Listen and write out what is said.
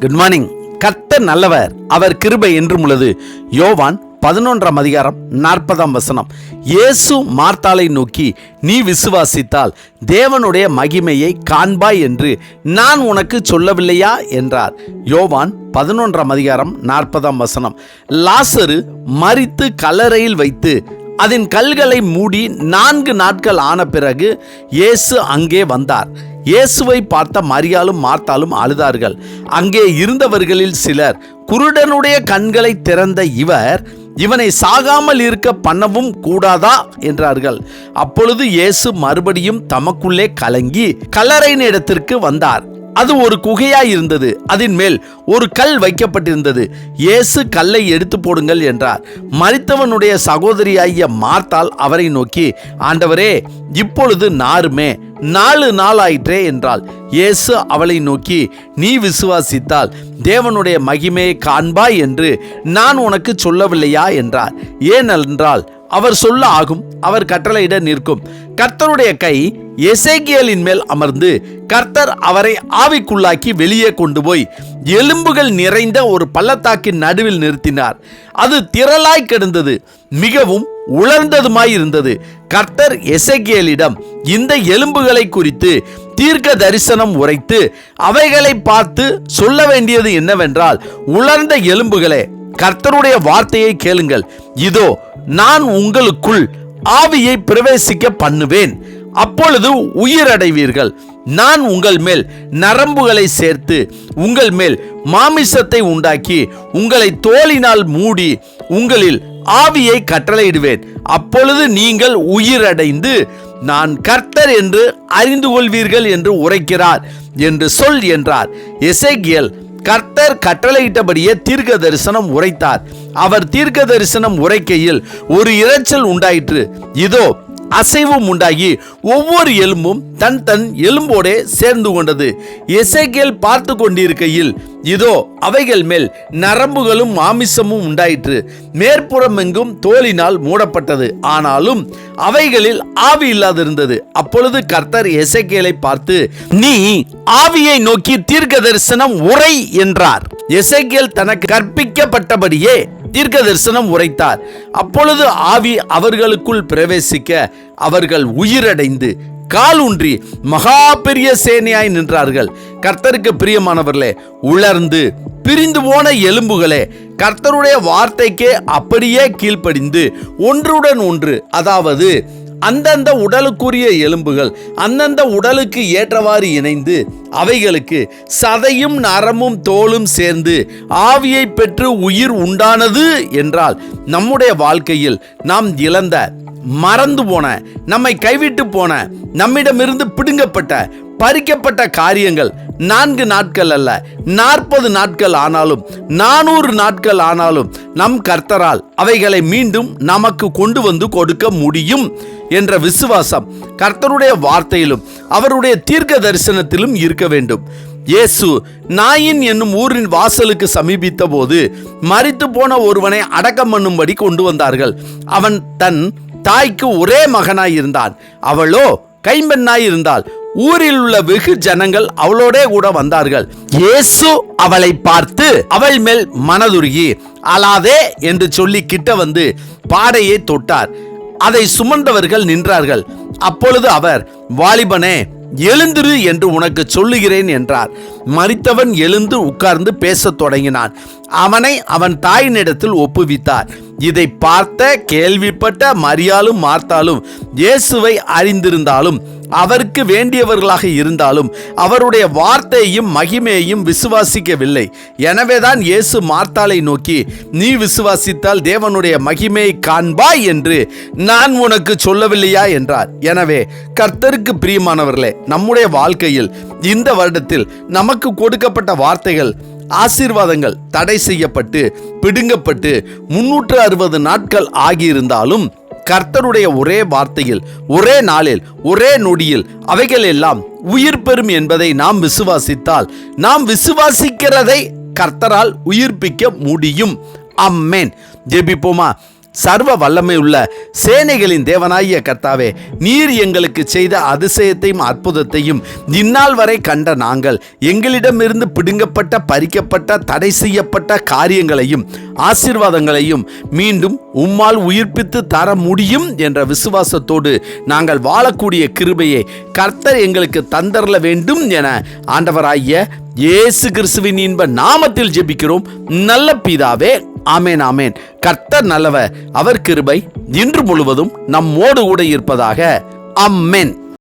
Good morning கத்த நல்லவர் அவர் கிருபை என்றும் உள்ளது. யோவான் பதினொன்றாம் அதிகாரம் நாற்பதாம் வசனம். இயேசு மார்த்தாளை நோக்கி நீ விசுவாசித்தால் தேவனுடைய மகிமையை காண்பாய் என்று நான் உனக்கு சொல்லவில்லையா? என்றார். யோவான் பதினொன்றாம் அதிகாரம் நாற்பதாம் வசனம். லாசரு மறித்து கல்லறையில் வைத்து அதன் கல்களை மூடி நான்கு நாட்கள் ஆன பிறகு இயேசு அங்கே வந்தார். இயேசுவை பார்த்த மரியாலும் மார்த்தாலும் அழுதார்கள். அங்கே இருந்தவர்களில் சிலர் குருடனுடைய கண்களை திறந்த இவர் இவனை சாகாமல் இருக்க பண்ணவும் கூடாதா? என்றார்கள். அப்பொழுது இயேசு மறுபடியும் தமக்குள்ளே கலங்கி கல்லறையின் இடத்திற்கு வந்தார். அது ஒரு குகையாய் இருந்தது. அதன் மேல் ஒரு கல் வைக்கப்பட்டிருந்தது. இயேசு கல்லை எடுத்து போடுங்கள் என்றார். மறித்தவனுடைய சகோதரியாகிய மார்த்தால் அவரை நோக்கி ஆண்டவரே இப்பொழுது நாருமே நாலு நாள் ஆயிற்றே என்றாள். இயேசு அவளை நோக்கி நீ விசுவாசித்தால் தேவனுடைய மகிமையை காண்பாய் என்று நான் உனக்கு சொல்லவில்லையா? என்றார். ஏனென்றால் அவர் சொல்ல ஆகும் அவர் கட்டளையிட நிற்கும். கர்த்தருடைய கை எசேகியலின் மேல் அமர்ந்து கர்த்தர் அவரை ஆவிக்குள்ளாக்கி வெளியே கொண்டு போய் எலும்புகள் நிறைந்த ஒரு பள்ளத்தாக்கின் நடுவில் நிறுத்தினார். அது திரளாய் கிடந்தது மிகவும் உலர்ந்ததுமாய் இருந்தது கர்த்தர் எசேகியலிடம் இந்த எலும்புகளை குறித்து தீர்க்க தரிசனம் உரைத்து அவைகளை பார்த்து சொல்ல வேண்டியது என்னவென்றால் உலர்ந்த எலும்புகளே கர்த்தருடைய வார்த்தையை கேளுங்கள். இதோ நான் உங்களுக்குள் ஆவியை பிரவேசிக்க பண்ணுவேன். அப்பொழுது உயிரடைவீர்கள். நான் உங்கள் மேல் நரம்புகளை சேர்த்து உங்கள் மேல் மாமிசத்தை உண்டாக்கி உங்களை தோளினால் மூடி உங்களில் ஆவியை கட்டளையிடுவேன். அப்பொழுது நீங்கள் உயிரடைந்து நான் கர்த்தர் என்று அறிந்து கொள்வீர்கள் என்று உரைக்கிறார் என்று சொல் என்றார். எசேகியல் கர்த்தர் கட்டளையிட்டபடியே தீர்க்க தரிசனம் உரைத்தார். அவர் தீர்க்க தரிசனம் உரைக்கையில் ஒரு இரைச்சல் உண்டாயிற்று. இதோ அசைவும் உண்டாகி ஒவ்வொரு எலும்பும் தன் தன் எலும்போடே சேர்ந்து கொண்டது. இசைக்கேல் பார்த்து கொண்டிருக்கையில் இதோ அவைகள் மேல் நரம்புகளும் மாமிசமும் உண்டாயிற்று. மேற்புறம் எங்கும் தோலினால் மூடப்பட்டது. ஆனாலும் அவைகளில் ஆவி இல்லாதிருந்தது. அப்பொழுது கர்த்தர் எசைக்கேலை பார்த்து நீ ஆவியை நோக்கி தீர்க்க தரிசனம் உரை என்றார். எசைக்கேல் தனக்கு கற்பிக்கப்பட்டபடியே தீர்க்க தரிசனம் உரைத்தார். அப்பொழுது ஆவி அவர்களுக்குள் பிரவேசிக்க அவர்கள் உயிரடைந்து கால் ஊன்றி மகா பெரிய சேனையாய் நின்றார்கள். கர்த்தருக்கு பிரியமானவர்களே உலர்ந்து பிரிந்து போன எலும்புகளே கர்த்தருடைய வார்த்தைக்கே அப்படியே கீழ்ப்படிந்து ஒன்றுடன் ஒன்று அதாவது அந்தந்த உடலுக்குரிய எலும்புகள் அந்தந்த உடலுக்கு ஏற்றவாறு இணைந்து அவைகளுக்கு சதையும் நரமும் தோலும் சேர்ந்து ஆவியை பெற்று உயிர் உண்டானது என்றால் நம்முடைய வாழ்க்கையில் நாம் இழந்த மறந்து போன நம்மை கைவிட்டு போன நம்மிடமிருந்து பிடுங்கப்பட்ட பறிக்கப்பட்ட காரியங்கள் நான்கு நாட்கள் அல்ல நாற்பது நாட்கள் ஆனாலும் நானூறு நாட்கள் ஆனாலும் நம் கர்த்தரால் அவைகளை மீண்டும் நமக்கு கொண்டு வந்து கொடுக்க முடியும் என்ற விசுவாசம் கர்த்தருடைய வார்த்தையிலும் அவருடைய தீர்க்க தரிசனத்திலும் இருக்க வேண்டும். இயேசு நாயின் என்னும் ஊரின் வாசலுக்கு சமீபித்த போது மறித்து போன ஒருவனை அடக்கம் பண்ணும்படி கொண்டு வந்தார்கள். அவன் தன் தாய்க்கு ஒரே மகனாய் இருந்தான் அவளோ கைம்பெண்ணாய் இருந்தாள் ஊரில் உள்ள வெகு ஜனங்கள் அவளோடே கூட வந்தார்கள். இயேசு அவளை பார்த்து அவள் மேல் மனதுருகி அலாதே என்று சொல்லி கிட்ட வந்து பாடையை தொட்டார். அதை சுமந்தவர்கள் நின்றார்கள். அப்பொழுது அவர் வாலிபனே எழுந்திரு என்று உனக்கு சொல்லுகிறேன் என்றார். மறித்தவன் எழுந்து உட்கார்ந்து பேசத் தொடங்கினான். அவனை அவன் தாயினிடத்தில் ஒப்புவித்தார். இதை பார்த்த கேள்விப்பட்ட மரியாலும் மார்த்தாலும் இயேசுவை அறிந்திருந்தாலும் அவருக்கு வேண்டியவர்களாக இருந்தாலும் அவருடைய வார்த்தையையும் மகிமையையும் விசுவாசிக்கவில்லை. எனவேதான் இயேசு மார்த்தாலை நோக்கி நீ விசுவாசித்தால் தேவனுடைய மகிமையை காண்பாய் என்று நான் உனக்கு சொல்லவில்லையா? என்றார். எனவே கர்த்தருக்கு பிரியமானவர்களே நம்முடைய வாழ்க்கையில் இந்த வருடத்தில் நமக்கு கொடுக்கப்பட்ட வார்த்தைகள் ஆசீர்வாதங்கள் தடை செய்யப்பட்டு பிடுங்கப்பட்டு முன்னூற்று அறுபது நாட்கள் ஆகியிருந்தாலும் கர்த்தருடைய ஒரே வார்த்தையில் ஒரே நாளில் ஒரே நொடியில் அவைகள் எல்லாம் உயிர் பெறும் என்பதை நாம் விசுவாசித்தால் நாம் விசுவாசிக்கிறதை கர்த்தரால் உயிர்ப்பிக்க முடியும். அம்மேன் ஜெபிப்போமா? சர்வ வல்லமை உள்ள சேனைகளின் தேவனாகிய கர்த்தாவே நீர் எங்களுக்கு செய்த அதிசயத்தையும் அற்புதத்தையும் இந்நாள் வரை கண்ட நாங்கள் எங்களிடமிருந்து பிடுங்கப்பட்ட பறிக்கப்பட்ட தடை செய்யப்பட்ட காரியங்களையும் ஆசீர்வாதங்களையும் மீண்டும் உம்மால் உயிர்ப்பித்து தர முடியும் என்ற விசுவாசத்தோடு நாங்கள் வாழக்கூடிய கிருபையை கர்த்தர் எங்களுக்கு தந்தரல வேண்டும் என ஆண்டவராகிய இயேசு கிறிஸ்துவின் இன்ப நாமத்தில் ஜெபிக்கிறோம். நல்ல பிதாவே ஆமேன் ஆமேன். கர்த்தர் நல்லவர் அவர் கிருபை இன்று முழுவதும் நம்மோடு கூட இருப்பதாக. அம்மேன்